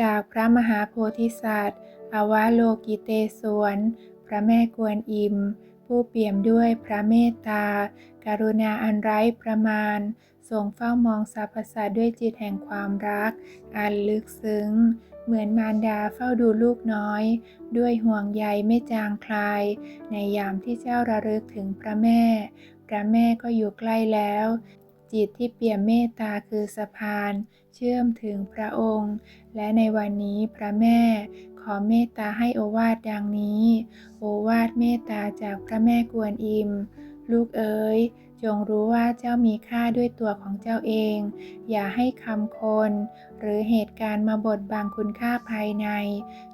จากพระมหาโพธิสัตว์อวโลกิเตศวรพระแม่กวนอิม ผู้เปี่ยมด้วยพระเมตตาการุณาอันไร้ประมาณทรงเฝ้ามองสรรพสัตว์ด้วยจิตแห่งความรัก อันลึกซึ้ง เหมือนมารดาเฝ้าดูลูกน้อย ด้วยห่วงใยไม่จางคลาย ในยามที่เจ้าระลึกถึงพระแม่ พระแม่ก็อยู่ใกล้แล้ว จิตที่เปี่ยมเมตตาคือสะพาน เชื่อมถึงพระองค์ และในวันนี้พระแม่ ขอเมตตาให้โอวาทดังนี้ โอวาทเมตตาจากพระแม่กวนอิม ลูกเอ๋ยจงรู้ว่าเจ้ามีค่าด้วยตัวของเจ้าเอง อย่าให้คำคน หรือเหตุการณ์มาบดบังคุณค่าภายใน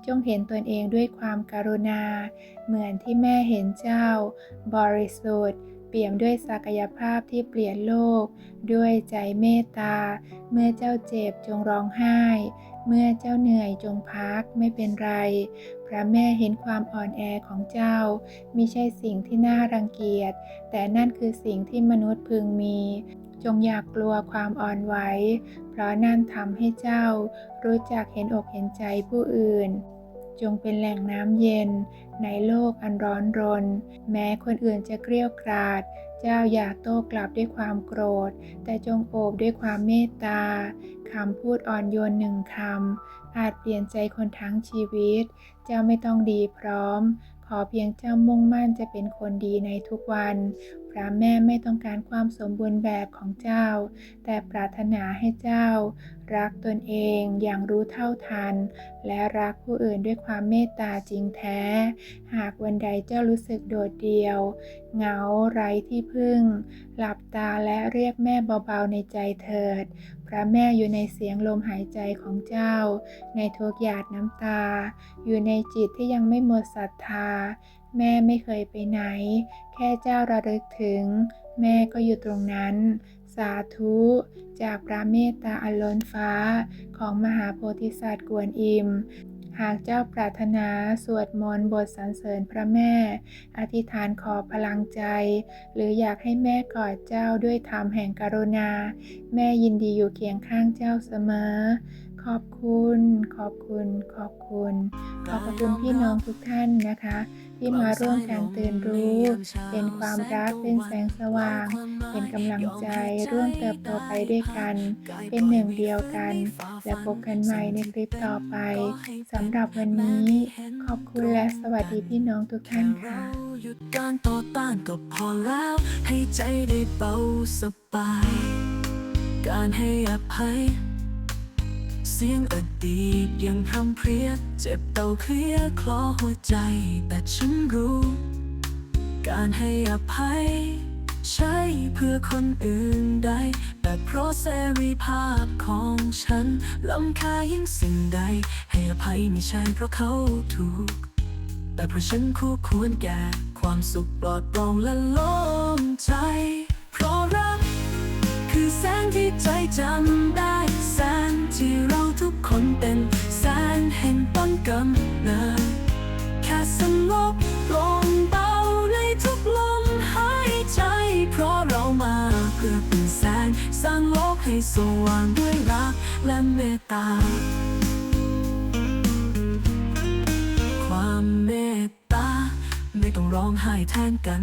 จงเห็นตนเองด้วยความการุณา เหมือนที่แม่เห็นเจ้า บริสุทธิ์ เปี่ยมด้วยศักยภาพที่เปลี่ยนโลก ด้วยใจเมตตา เมื่อเจ้าเจ็บจงร้องไห้ เมื่อเจ้าเหนื่อยจงพักไม่เป็นไร พระแม่เห็นความอ่อนแอของเจ้ามิใช่สิ่งที่น่ารังเกียจ แต่นั่นคือสิ่งที่มนุษย์พึงมี จงอย่ากกลัวความอ่อนไหว เพราะนั่นทำให้เจ้ารู้จักเห็นอกเห็นใจผู้อื่น จงเป็นแหล่งน้ำเย็น ในโลกอันร้อนรน แม้คนอื่นจะเกลี้ยกราด เจ้าอย่าโต้กลับด้วยความโกรธ แต่จงโอบด้วยความเมตตาคำพูดอ่อนโยนหนึ่งคำ อาจเปลี่ยนใจคนทั้งชีวิต เจ้าไม่ต้องดีพร้อม ขอเพียงเจ้ามุ่งมั่นจะเป็นคนดีในทุกวันพระแม่ไม่ต้องการความสมบูรณ์แบบของเจ้า แต่ปรารถนาให้เจ้า รักตนเองอย่างรู้เท่าทัน และรักผู้อื่นด้วยความเมตตาจริงแท้ หากวันใดเจ้ารู้สึกโดดเดี่ยว เหงาไร้ที่พึ่ง หลับตาและเรียกแม่เบาๆในใจเถิด พระแม่อยู่ในเสียงลมหายใจของเจ้า ในทุกหยาดน้ำตา อยู่ในจิตที่ยังไม่หมดศรัทธา แม่ไม่เคยไปไหน แค่เจ้าระลึกถึง แม่ก็อยู่ตรงนั้น สาธุจากพระเมตตาอันล้นฟ้าของมหาโพธิสัตว์กวนอิม หากเจ้าปรารถนาสวดมนต์บทสรรเสริญพระแม่ อธิษฐานขอพลังใจ หรืออยากให้แม่กอดเจ้าด้วยธรรมแห่งกรุณา แม่ยินดีอยู่เคียงข้างเจ้าเสมอขอบคุณ ขอบคุณ ขอบคุณ ขอบพระคุณพี่น้องทุกท่านนะคะ ที่มาร่วมกันตื่นรู้เป็นความรักเป็นแสงสว่าง เป็นกำลังใจร่วมเติบโตไปด้วยกัน เป็นหนึ่งเดียวกัน และพบกันใหม่ในคลิปต่อไปสำหรับวันนี้ ขอบคุณและสวัสดีพี่น้องทุกท่านค่ะหยุดการต่อต้านก็พอแล้ว ให้ใจได้เบาสบาย การให้อภัย เสียงอดีตยังพรำเพรียเจ็บเต่าเคลียคลอหัวใจ แต่ฉันรู้ การให้อภัย ใช่เพื่อคนอื่นใดแต่เพราะเสรีภาพของฉันล้ำค่ายิ่งสิ่งใด ให้อภัยไม่ใช่เพราะเขาถูก แต่เพราะฉันคู่ควรแก่ความสุขปลอดโปร่งและโล่งใจ เพราะรัก คือแสงที่ใจจำได้แสงที่ราทุก คนเป็นแสงแห่งต้นกำเนิดแค่สงบลงเบาในทุกลมหายใจ เพราะเรามาเพื่อเป็นแสงสร้างโลกให้สว่างด้วยรักและเมตตา ความเมตตา ไม่ต้องร้องไห้แทนกัน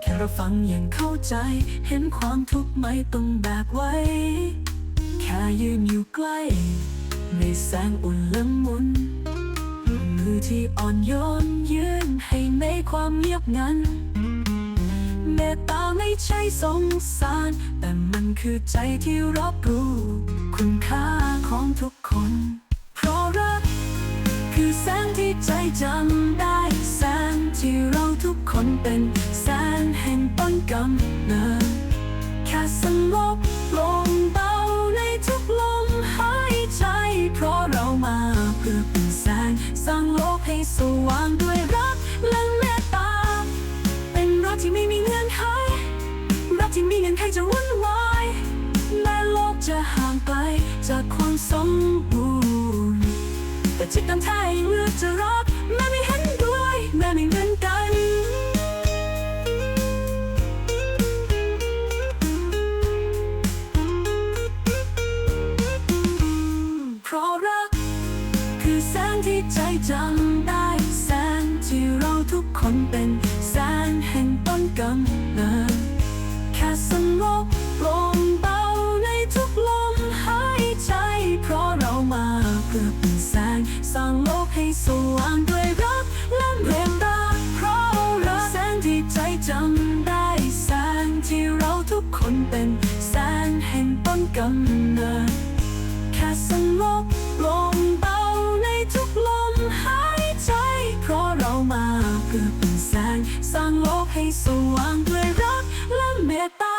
แค่เราฟังอย่างเข้าใจ เห็นความทุกข์ไม่ต้องแบกไว้ แค่ยืนอยู่ใกล้ แสงอุ่นละมุน มือที่อ่อนโยนยืนให้ในความเงียบงันเมตตาไม่ใช่สงสาร แต่มันคือใจที่รับรู้ คุณค่าของทุกคน เพราะรัก คือแสงที่ใจจำได้ แสงที่เราทุกคนเป็น แต่จิตตามไทยเลือกจะรักแม่ไม่เห็นด้วยแม่ไม่เหมือนกัน เพราะรักใจจำได้แสงที่เราทุกคนเป็น จำได้แสงที่เราทุกคนเป็นแสงแห่งต้นกำเนิดแค่สงบลมเบาในทุกลมหายใจ เพราะเรามาเพื่อเป็นแสงสร้างโลกให้สว่างด้วยรักและเมตตา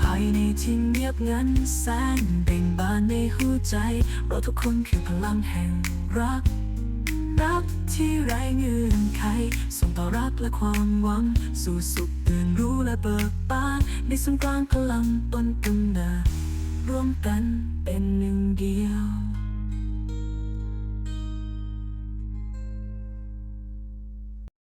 ภายในที่เงียบงันแสงเบ่งบานในหัวใจ เราทุกคนคือพลังแห่งรัก ที่ไร้เงื่อนไข ส่งต่อรักและความหวัง สู่สุขตื่นรู้และเบิกบานในสงกลางพลังต้นกำเนิดร่วมกันเป็นหนึ่งเดียว